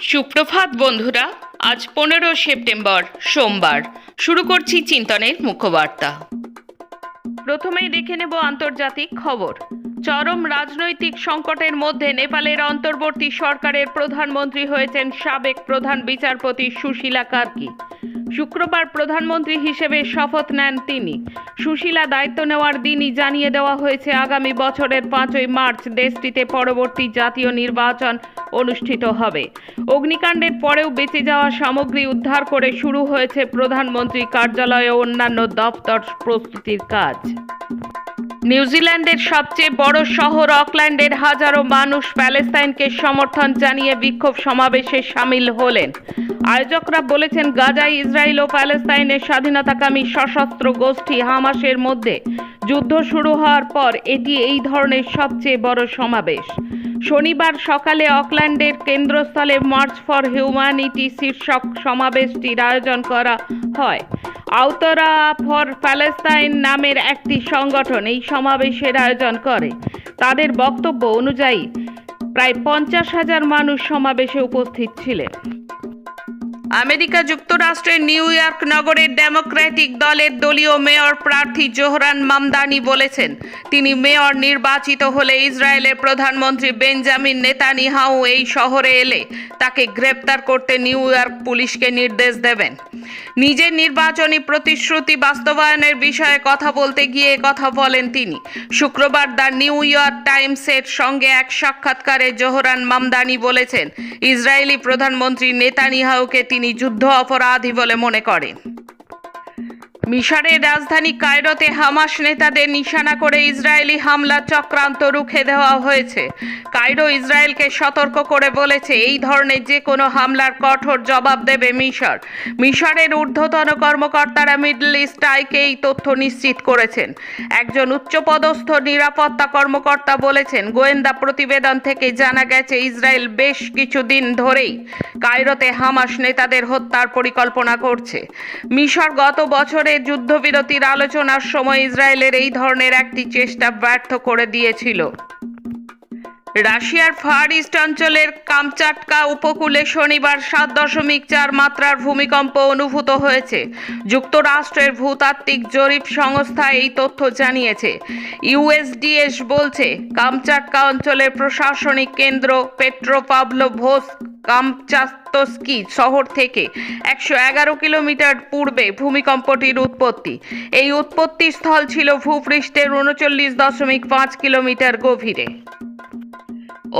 সুপ্রভাত বন্ধুরা, আজ পনেরো সেপ্টেম্বর, সোমবার। শুরু করছি চিন্তনের মুখ্যবার্তা প্রথমেই দেখে নেব আন্তর্জাতিক খবর। চরম রাজনৈতিক সংকটের মধ্যে নেপালের অন্তর্বর্তী সরকারের প্রধানমন্ত্রী হয়েছেন সাবেক প্রধান বিচারপতি সুশীলা কার্কি। শুক্রবার প্রধানমন্ত্রী হিসেবে শপথ নেন তিনি। সুশীলা দায়িত্ব নেওয়ার দিনই জানিয়ে দেওয়া হয়েছে, আগামী বছরের পাঁচই মার্চ দেশটিতে পরবর্তী জাতীয় নির্বাচন অনুষ্ঠিত হবে। অগ্নিকাণ্ডের পরেও বেঁচে যাওয়া সামগ্রী উদ্ধার করে শুরু হয়েছে প্রধানমন্ত্রী কার্যালয় অন্যান্য দপ্তর প্রস্তুতির কাজ। নিউজিল্যান্ডের সবচেয়ে বড় শহর অকল্যান্ডের হাজারো মানুষ প্যালেস্তাইনকে সমর্থন জানিয়ে বিক্ষোভ সমাবেশে সামিল হলেন। আয়োজকরা বলেছেন, গাজায় ইসরায়েল ও প্যালেস্তাইনের স্বাধীনতাকামী সশস্ত্র গোষ্ঠী হামাসের মধ্যে যুদ্ধ শুরু হওয়ার পর এটি এই ধরনের সবচেয়ে বড় সমাবেশ। শনিবার সকালে অকল্যান্ডের কেন্দ্রস্থলে মার্চ ফর হিউম্যানিটি শীর্ষক সমাবেশটির আয়োজন করা হয়। আউতরা ফর প্যালেস্তাইন নামের একটি সংগঠন এই সমাবেশের আয়োজন করে। তাদের বক্তব্য অনুযায়ী, প্রায় পঞ্চাশ হাজার মানুষ সমাবেশে উপস্থিত ছিলেন। আমেরিকা যুক্তরাষ্ট্রের নিউ ইয়র্ক নগরের ডেমোক্রেটিক দলের দলীয় মেয়র প্রার্থী জোহরান মামদানি বলেছেন, তিনি মেয়র নির্বাচিত হলে ইসরায়েলের প্রধানমন্ত্রী বেঞ্জামিন নেতানিয়াহু এই শহরে এলে তাকে গ্রেপ্তার করতে নিউ ইয়র্ক পুলিশকে নির্দেশ দেবেন। নিজের নির্বাচনী প্রতিশ্রুতি বাস্তবায়নের বিষয়ে কথা বলতে গিয়ে কথা বলেন তিনি। শুক্রবার দ্য নিউ ইয়র্ক টাইমসের সঙ্গে এক সাক্ষাৎকারে জোহরান মামদানি বলেছেন, ইসরায়েলি প্রধানমন্ত্রী নেতানিয়াহুকে তিনি যুদ্ধ অপরাধী বলে মনে করেন মিশরের রাজধানী কায়রোতে হামাস নেতাদের নিশানা করে ইসরায়েলি হামলা চক্রান্ত রুখে দেওয়া হয়েছে। কায়রো ইসরায়েলকে সতর্ক করে বলেছে, এই ধরনের যে কোনো হামলার কঠোর জবাব দেবে মিশর। মিশরের ঊর্ধ্বতন কর্মকর্তারা মিডল ইস্ট আইকে এই তথ্য নিশ্চিত করেছেন। একজন উচ্চপদস্থ নিরাপত্তা কর্মকর্তা বলেছেন, গোয়েন্দা প্রতিবেদন থেকে জানা গেছে, ইসরায়েল বেশ কিছুদিন ধরেই কায়রোতে হামাস নেতাদের হত্যার পরিকল্পনা করছে। মিশর গত বছরে যুদ্ধবিরতির আলোচনার সময় ইসরায়েলের এই ধরনের একটি চেষ্টা ব্যর্থ করে দিয়েছিল। রাশিয়ার ফার ইস্ট অঞ্চলের কামচাটকা উপকূলে শনিবার সাত দশমিক চার মাত্রার ভূমিকম্প অনুভূত হয়েছে। যুক্তরাষ্ট্রের ভূতাত্ত্বিক জরিপ সংস্থা এই তথ্য জানিয়েছে। ইউএসডিএস বলছে, কামচাটকা অঞ্চলের প্রশাসনিক কেন্দ্র পেট্রোপাবলো পেট্রোপাভলোভোস কামচাস্তস্কি শহর থেকে একশো এগারো কিলোমিটার পূর্বে ভূমিকম্পটির উৎপত্তি। এই উৎপত্তি স্থল ছিল ভূপৃষ্ঠের উনচল্লিশ দশমিক পাঁচ কিলোমিটার গভীরে।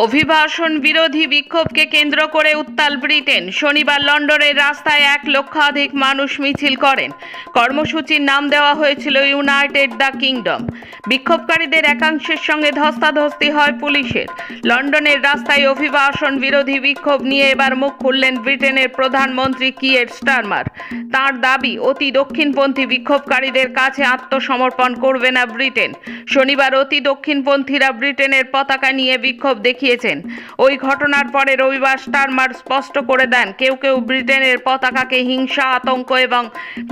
অভিবাসন বিরোধী বিক্ষোভকে কেন্দ্র করে উত্তাল ব্রিটেন। শনিবার লন্ডনের রাস্তায় এক লক্ষাধিক মানুষ মিছিল করেন। কর্মসূচির নাম দেওয়া হয়েছিল ইউনাইটেড দ্য কিংডম। বিক্ষোভকারীদের একাংশের সঙ্গে ধস্তাধস্তি হয় পুলিশের। লন্ডনের রাস্তায় অভিবাসন বিরোধী বিক্ষোভ নিয়ে এবার মুখ খুললেন ব্রিটেনের প্রধানমন্ত্রী কিয়ের স্টারমার। তার দাবি, অতি দক্ষিণপন্থী বিক্ষোভকারীদের কাছে আত্মসমর্পণ করবে না ব্রিটেন। শনিবার অতি দক্ষিণপন্থীরা ব্রিটেনের পতাকা নিয়ে বিক্ষোভ দেখিয়েছেন। ওই ঘটনার পরে রবিবার স্টারমার স্পষ্ট করে দেন, কেউ কেউ ব্রিটেনের পতাকাকে হিংসা, আতঙ্ক এবং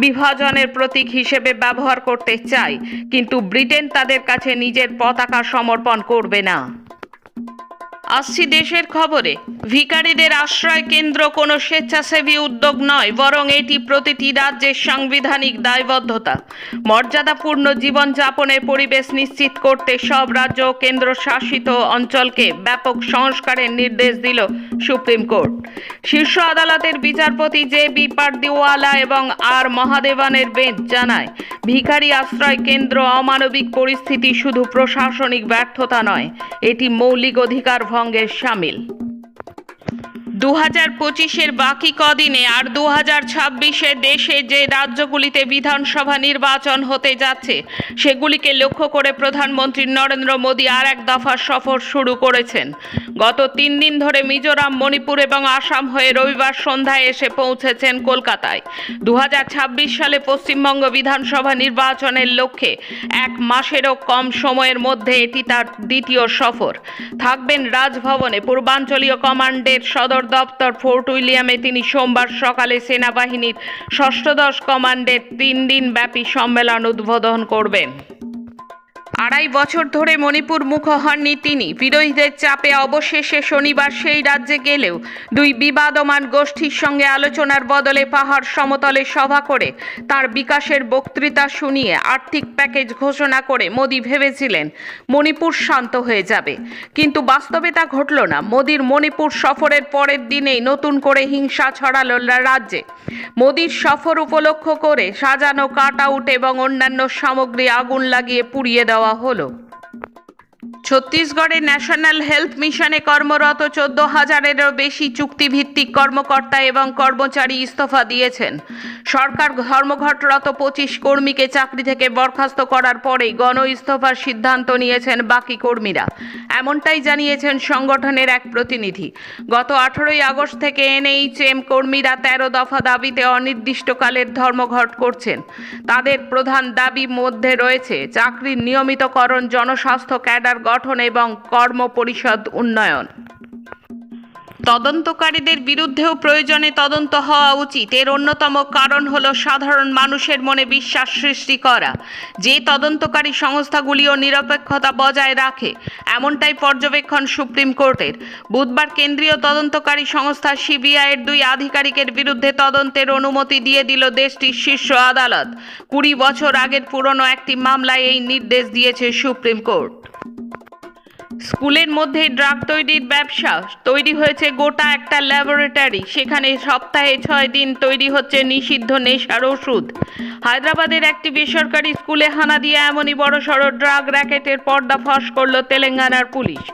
বিভাজনের প্রতীক হিসেবে ব্যবহার করতে চায়, কিন্তু ব্রিটেন তাদের কাছে নিজের পতাকা সমর্পণ করবে না। আসছি দেশের খবরে। ভিখারিদের আশ্রয় কেন্দ্র কোনো স্বেচ্ছাসেবী উদ্যোগ নয়, বরং এটি প্রতিটি রাজ্যের সাংবিধানিক দায়বদ্ধতা। মর্যাদাপূর্ণ জীবনযাপনের পরিবেশ নিশ্চিত করতে সব রাজ্য ও কেন্দ্রশাসিত অঞ্চলকে ব্যাপক সংস্কারের নির্দেশ দিল সুপ্রিম কোর্ট। শীর্ষ আদালতের বিচারপতি জে বি পারদিওয়ালা এবং আর মহাদেবানের বেঞ্চ জানায়, ভিখারি আশ্রয় কেন্দ্র অমানবিক পরিস্থিতি শুধু প্রশাসনিক ব্যর্থতা নয়, এটি মৌলিক অধিকার ভঙ্গের সামিল। দু হাজার পঁচিশের বাকি কদিনে আর দু হাজার ছাব্বিশে দেশে যে রাজ্যগুলিতে বিধানসভা নির্বাচন হতে যাচ্ছে, সেগুলিকে লক্ষ্য করে প্রধানমন্ত্রী নরেন্দ্র মোদী আর এক দফা সফর শুরু করেছেন। গত তিন দিন ধরে মিজোরাম, মণিপুর এবং আসাম হয়ে রবিবার সন্ধ্যায় এসে পৌঁছেছেন কলকাতায়। দু হাজার ছাব্বিশ সালে পশ্চিমবঙ্গ বিধানসভা নির্বাচনের লক্ষ্যে এক মাসেরও কম সময়ের মধ্যে এটি তার দ্বিতীয় সফর। থাকবেন রাজভবনে পূর্বাঞ্চলীয় কমান্ডের সদর দপ্তর ফোর্ট উইলিয়ামে তিনি সোমবার সকালে সেনাবাহিনীর ষষ্ঠদশ কমান্ডের তিন দিন ব্যাপী সম্মেলন উদ্বোধন করবেন। আড়াই বছর ধরে মণিপুর মুখ হননি তিনি। বিরোধীদের চাপে অবশেষে শনিবার সেই রাজ্যে গেলেও দুই বিবাদমান গোষ্ঠীর সঙ্গে আলোচনার বদলে পাহাড় সমতলে সভা করে তার বিকাশের বক্তৃতা শুনিয়ে আর্থিক প্যাকেজ ঘোষণা করে মোদি ভেবেছিলেন মণিপুর শান্ত হয়ে যাবে। কিন্তু বাস্তবে তা ঘটল না। মোদির মণিপুর সফরের পরের দিনেই নতুন করে হিংসা ছড়ালো রাজ্যে। মোদির সফর উপলক্ষ করে সাজানো কাট আউট এবং অন্যান্য সামগ্রী আগুন লাগিয়ে পুড়িয়ে দেওয়া হলো। ছত্তিশগড়ে ন্যাশনাল হেলথ মিশনে কর্মরত চোদ্দ হাজারেরও বেশি চুক্তিভিত্তিক কর্মকর্তা এবং কর্মচারী ইস্তফা দিয়েছেন। সরকার ধর্মঘটরত পঁচিশ কর্মীকে চাকরি থেকে বরখাস্ত করার পরেই গণ ইস্তফার সিদ্ধান্ত নিয়েছেন বাকি কর্মীরা। এমনটাই জানিয়েছেন সংগঠনের এক প্রতিনিধি। গত আঠারোই আগস্ট থেকে এনএইচএম কর্মীরা তেরো দফা দাবিতে অনির্দিষ্টকালের ধর্মঘট করছেন। তাদের প্রধান দাবি মধ্যে রয়েছে, চাকরির নিয়মিতকরণ, জনস্বাস্থ্য, ক্যাডার গঠন এবং কর্ম পরিষদ উন্নয়ন। তদন্তকারীদের বিরুদ্ধেও প্রয়োজনে তদন্ত হওয়া উচিত। এর অন্যতম কারণ হলো সাধারণ মানুষের মনে বিশ্বাস সৃষ্টি করা। যে তদন্তকারী সংস্থাগুলিও নিরপেক্ষতা বজায় রাখে, এমনটাই পর্যবেক্ষণ সুপ্রিম কোর্টের। বুধবার কেন্দ্রীয় তদন্তকারী সংস্থা সিবিআইয়ের দুই আধিকারিকের বিরুদ্ধে তদন্তের অনুমতি দিয়ে দিল দেশটির শীর্ষ আদালত। কুড়ি বছর আগের পুরনো একটি মামলায় এই নির্দেশ দিয়েছে সুপ্রিম কোর্ট। স্কুলের মধ্যে ড্রাগ তৈরির ব্যবসা তৈরি হয়েছে গোটা একটা ল্যাবরেটরি। সেখানে সপ্তাহে ছয় দিন তৈরি হচ্ছে নিষিদ্ধ নেশার ওষুধ। হায়দ্রাবাদের একটি বেসরকারি স্কুলে হানা দিয়ে এমনই বড়সড় ড্রাগ র্যাকেটের পর্দা ফাঁস করল তেলেঙ্গানার পুলিশ।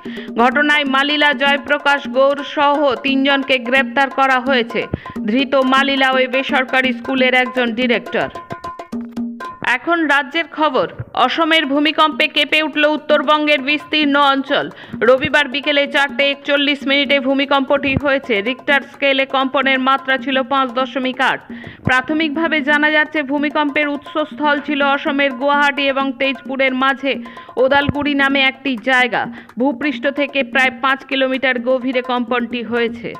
ঘটনায় মালিলা জয়প্রকাশ গৌর সহ তিনজনকে গ্রেপ্তার করা হয়েছে। ধৃত মালিলা ওই বেসরকারি স্কুলের একজন ডিরেক্টর। এখন রাজ্যের খবর, অসমের ভূমিকম্পে কেঁপে উঠল উত্তরবঙ্গের বিস্তীর্ণ অঞ্চল। রবিবার বিকেলে চারটে একচল্লিশ মিনিটে ভূমিকম্পটি হয়েছে। রিক্টার স্কেলে কম্পনের মাত্রা ছিল পাঁচ দশমিক আট। প্রাথমিকভাবে জানা যাচ্ছে, ভূমিকম্পের উৎসস্থল ছিল অসমের গুয়াহাটি এবং তেজপুরের মাঝে ওদালগুড়ি নামে একটি জায়গা। ভূপৃষ্ঠ থেকে প্রায় পাঁচ কিলোমিটার গভীরে কম্পনটি হয়েছে।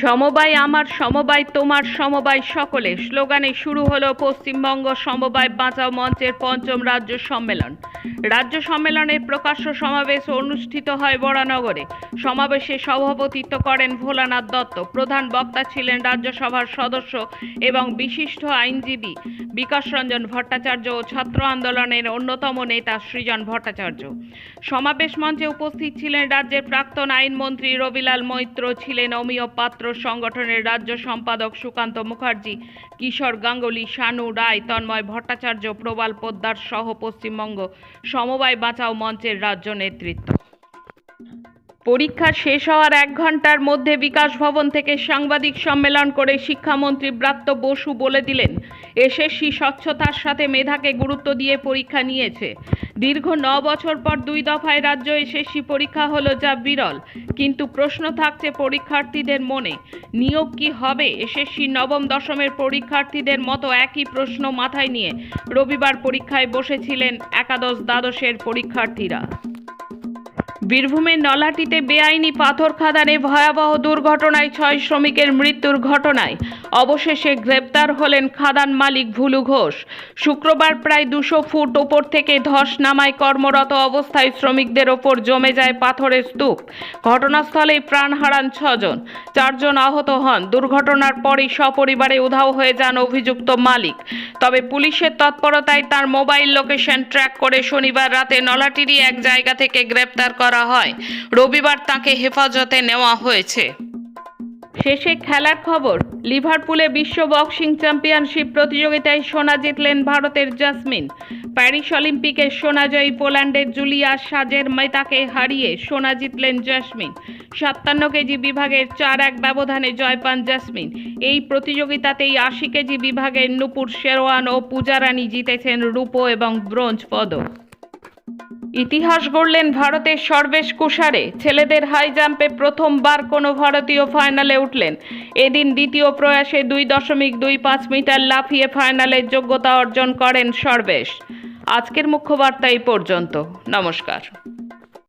সমবায় আমার, সমবায় তোমার, সমবায় সকলে স্লোগানে শুরু হলো পশ্চিমবঙ্গ সমবায় বাঁচাও মঞ্চের পঞ্চম রাজ্য সম্মেলন। রাজ্য সম্মেলনের প্রকাশ্য সমাবেশ অনুষ্ঠিত হয় বরানগরে সমাবেশে সভাপতিত্ব করেন ভোলানাথ দত্ত। প্রধান বক্তা ছিলেন রাজ্যসভার সদস্য এবং বিশিষ্ট আইনজীবী বিকাশ রঞ্জন ভট্টাচার্য ও ছাত্র আন্দোলনের অন্যতম নেতা সৃজন ভট্টাচার্য। সমাবেশ মঞ্চে উপস্থিত ছিলেন রাজ্যের প্রাক্তন আইনমন্ত্রী রবিলাল মৈত্র, ছিলেন অমিয় পাত্র সংগঠনের রাজ্য সম্পাদক সুকান্ত মুখার্জি, কিশোর গাঙ্গুলি, শানু রায়, তন্ময় ভট্টাচার্য, প্রবাল পোদ্দার সহ পশ্চিমবঙ্গ সমবায় বাঁচাও মঞ্চের রাজ্য নেতৃত্ব। পরীক্ষা শেষ হওয়ার এক ঘণ্টার মধ্যে বিকাশ ভবন থেকে সাংবাদিক সম্মেলন করে শিক্ষামন্ত্রী ব্রাত্য বসু বলে দিলেন এসএসসি স্বচ্ছতার সাথে মেধাকে গুরুত্ব দিয়ে পরীক্ষা নিয়েছে। দীর্ঘ ন বছর পর দুই দফায় রাজ্য এসএসসি পরীক্ষা হলো যা বিরল। কিন্তু প্রশ্ন থাকছে পরীক্ষার্থীদের মনে, নিয়োগ কি হবে? এসএসসি নবম দশমের পরীক্ষার্থীদের মতো একই প্রশ্ন মাথায় নিয়ে রবিবার পরীক্ষায় বসেছিলেন একাদশ দ্বাদশের পরীক্ষার্থীরা। বীরভূমের নলাটিতে বেআইনি পাথর খাদানে ভয়াবহ দুর্ঘটনায় ছয় শ্রমিকের মৃত্যুর ঘটনায়। অবশেষে গ্রেপ্তার হলেন খাদান মালিক ভুলু ঘোষ। শুক্রবার প্রায় দুশো ফুট ওপর থেকে ধস নামায় কর্মরত অবস্থায় শ্রমিকদের ওপর জমে যায় পাথরের স্তূপ। ঘটনাস্থলেই প্রাণ হারান ছজন। চারজন আহত হন। দুর্ঘটনার পরই সপরিবারে উধাও হয়ে যান অভিযুক্ত মালিক। তবে পুলিশের তৎপরতায় তার মোবাইল লোকেশন ট্র্যাক করে শনিবার রাতে নলাটিরই এক জায়গা থেকে গ্রেপ্তার করা হয়। রবিবার তাকে হেফাজতে নেওয়া হয়েছে। শেষে খেলার খবর, লিভারপুলে বিশ্ব বক্সিং চ্যাম্পিয়নশিপ প্রতিযোগিতায় সোনা জিতলেন ভারতের জাসমিন। প্যারিস অলিম্পিকে সোনাজয়ী পোল্যান্ডের জুলিয়া সাজের মেতাকে হারিয়ে সোনা জিতলেন জাসমিন। সাতান্ন কেজি বিভাগের চার এক ব্যবধানে জয় পান জাসমিন। এই প্রতিযোগিতাতেই আশি কেজি বিভাগের নুপুর শেরওয়ান ও পূজারানী জিতেছেন রূপো এবং ব্রোঞ্জ পদক। ইতিহাস গড়লেন ভারতের সর্বেশ কুষারে। ছেলেদের হাই জাম্পে প্রথমবার কোনো ভারতীয় ফাইনালে উঠলেন। এদিন দ্বিতীয় প্রয়াসে দুই দশমিক দুই পাঁচ মিটার লাফিয়ে ফাইনালের যোগ্যতা অর্জন করেন সর্বেশ। আজকের মুখ্য বার্তা এই পর্যন্ত। নমস্কার।